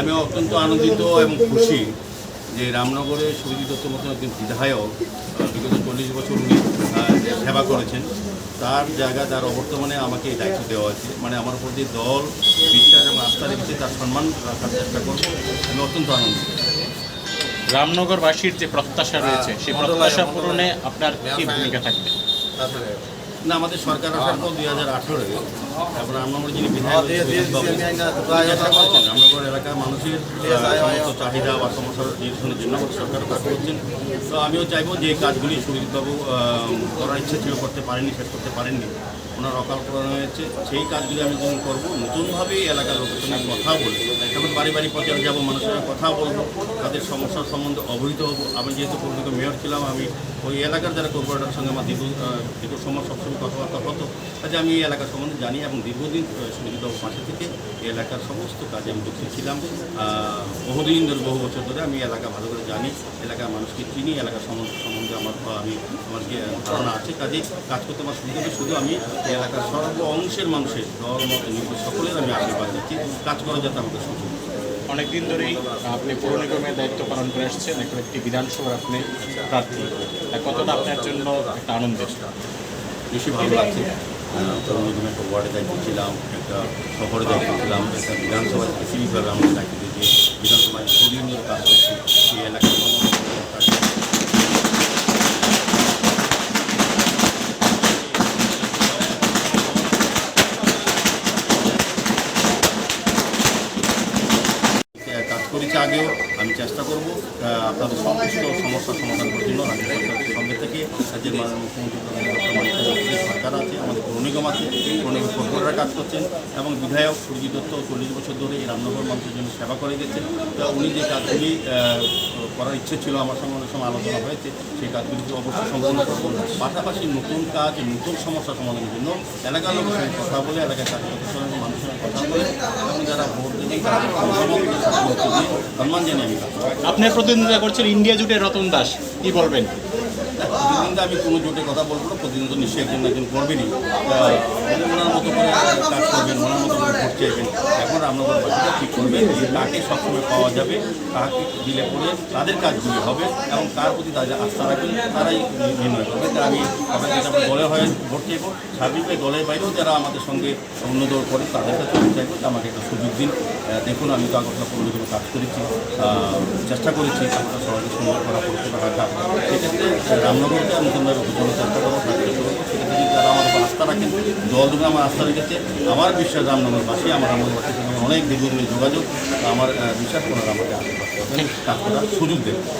আমি অত্যন্ত আনন্দিত এবং খুশি যে রামনগরে সুরজিৎ দত্তর মতন একজন বিধায়ক বিগত চল্লিশ বছর উনি সেবা করেছেন। তার জায়গা তার অবর্তমানে আমাকে এই দায়িত্ব দেওয়া হয়েছে। মানে আমার উপর যে দল বিশ্বাস এবং আস্থা রেখেছে তার সম্মান রাখার চেষ্টা করব। আমি অত্যন্ত আনন্দিত। রামনগরবাসীর যে প্রত্যাশা রয়েছে সেই প্রত্যাশা পূরণে আপনার কি ভূমিকা থাকবে? না আমাদের সরকার আসার পর দুই হাজার আঠেরোয় তারপরে আমরা যিনি বিধায়ক আমরা করেছেন রামনগর এলাকার মানুষের সমস্ত চাহিদা বা সমস্যার নিরসনের জন্য আমাদের সরকার কাজ করছেন। তো আমিও চাইব যে এই কাজগুলি সুরজিৎবাবু করার ইচ্ছে ছিল করতে পারেননি শেষ করতে পারেননি। ওনার অকাল পূরণ হয়েছে সেই কাজগুলি আমি যখন করব? নতুনভাবে এলাকার লোকের সঙ্গে কথা বলব এখন বাড়ি বাড়ি প্রচারে যাব, মানুষের সঙ্গে কথা বলব, তাদের সমস্যার সম্বন্ধে অবহিত হব। আমি যেহেতু পরিচিত মেয়র ছিলাম, আমি ওই এলাকার যারা কর্পোরেটরের সঙ্গে আমার দীর্ঘ দীর্ঘ সময় সবসময় কথাবার্তা হতো কাজে আমি এই এলাকার সম্বন্ধে জানি এবং দীর্ঘদিন সুবিধাবাবু পাশে থেকে এই এলাকার সমস্ত কাজে আমি যুক্ত ছিলাম। বহুদিন ধরে, বহু বছর ধরে আমি এলাকা ভালো করে জানি, এলাকার মানুষকে চিনি, এলাকার সম্বন্ধে আমার, আমি, আমার ধারণা আছে, কাজে কাজ করতে আমার সুবিধা শুধু আমি এলাকার সর্ব অংশের মানুষের নির্বিশেষে সকলের আমি আশীর্বাদ দিচ্ছি কাজ করা যাতে আমাদের সুযোগ অনেকদিন ধরেই আপনি পৌর নিগমের দায়িত্ব পালন করে আসছেন। এখন একটি বিধানসভার আপনি প্রার্থী। কতটা আপনার জন্য একটা আনন্দের? বেশি ভালো লাগছে। তরুণ নিগমে একটা ওয়ার্ডে দায়িত্ব ছিলাম একটা শহরে দায়িত্ব ছিলাম একটা বিধানসভায় স্পেসিফিকভাবে আমরা দায়িত্ব দিয়েছি। বিধানসভায় কাজ করছি। এই এলাকার আগেও আমি চেষ্টা করব আপনাদের সমস্ত সমস্যার সমাধান করার জন্য। রাজ্য সরকারের সঙ্গে থেকে রাজ্যের মাননীয় মুখ্যমন্ত্রী সরকার আছে, আমাদের পৌর আছে পৌর নিগম কাজ করছেন এবং বিধায়ক সুরজিৎ দত্ত চল্লিশ বছর ধরে এই রামনগর মানুষের জন্য সেবা করে গেছেন। তো উনি যে কাজগুলি করার ইচ্ছে ছিল, আমার সঙ্গে অনেক সময় আলোচনা হয়েছে, সেই কাজগুলিকে অবশ্যই সম্পূর্ণ করব পাশাপাশি নতুন কাজ, নতুন সমস্যা সমাধানের জন্য এলাকার লোকের সঙ্গে কথা বলে, এলাকার কার্যকর্তার সঙ্গে মানুষের কথা বলে, এবং যারা ভোট দিয়ে সম্মান জানিয়ে আমি কাজ করব। আপনি প্রতিনিধিত্ব করছেন ইন্ডিয়া জুটে রতন দাস, কি বলবেন প্রতিদিন আমি কোনো জোটে কথা বলব না প্রতিদিন তো নিশ্চয়ই একজন একজন করবেনই তা ওনার মতো করে কাজ করবেন ওনার মতো চাইবেন। এখন রামনগর বাসীরা ঠিক করবেন যে কাকে সবসময় পাওয়া যাবে, কাকে দিলে পরে তাদের কাজগুলি হবে এবং তার প্রতি তাদের আস্থা রাখবেন, তারাই নির্ণয় করবে। তা আমি আপনার যেটা আমরা দলের হয়ে, ভোট চাইব। সার্বিকভাবে দলের বাইরেও যারা আমাদের সঙ্গে অন্য দল করে, তাদের কাছে আমি চাইব। যে আমাকে একটা সুযোগ দিন। দেখুন, আমি তো আগরতলা পৌর নিগমে কাজ করেছি। চেষ্টা করেছি আপনার সবাইকে সুন্দর করা পরিষেবা রাখা সেক্ষেত্রে রামনগরকে আমি বোঝানোর চেষ্টা করব সাহায্য করব সেক্ষেত্রে যদি তারা আমার উপর আস্থা রাখেন। দল রূপে আমার আস্থা রেখেছে। আমার বিশ্বাস, রামনগরবাসী, আমার রামনগরবাসীর সঙ্গে অনেক দীর্ঘদিনের যোগাযোগ আমার বিশ্বাস করার আমাকে আশেপাশে অনেক কাজ করার সুযোগ দেবেন।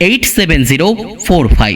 eight seven zero four five.